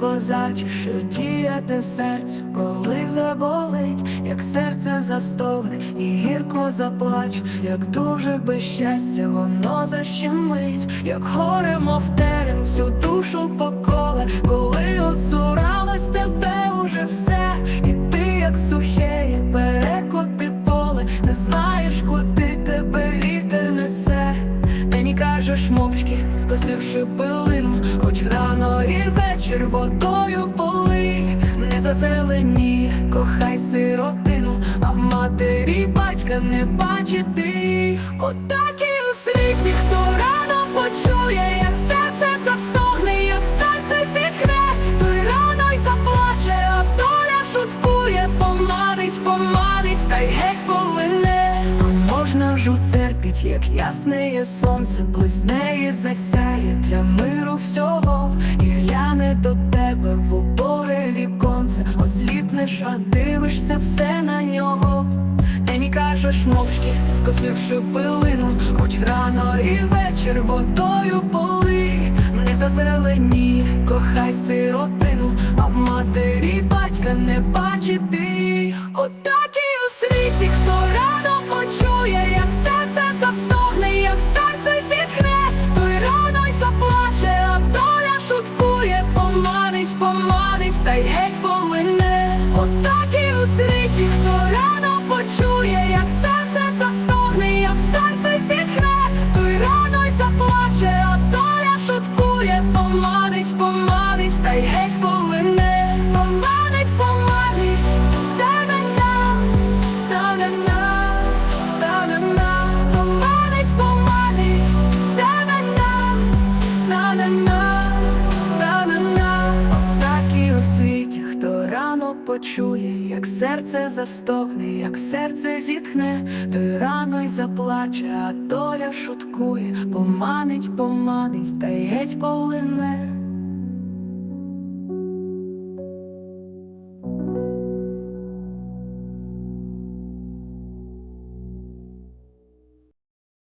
козаче, що діяти серцю, коли заболить, як серце застогне і гірко заплаче, як дуже без щастя, воно защемить, як горе, мов терен, всю душу поколе, коли оцуралось тебе уже все, і ти, як сухеє, перекоти поле, не знаєш, куди тебе вітер несе. Мені кажеш мовчки, скосивши пилину, хоч рано і вечір водою полий, не зазелені, кохай сиротину, а матері батька не бачити. Отак і у світі, хто рано почує, як серце застогне, як серце зітхне, той рано й заплаче, а доля шуткує, поманить, поманить, та й геть полине. Утерпіть, як ясне сонце, близне і засяє для миру всього, і гляне до тебе в убоге віконце, озлітнеш, а дивишся все на нього. Ені кажеш мовчки, скосивши пилину, хоч рано і вечір водою полий, не зазелені, кохай сиротину, а матері батька не бачити. Полине. Отак і у світі, хто рано почує, почує, як серце застогне, як серце зітхне, той рано й заплаче, а доля шуткує, поманить, поманить, та геть полине.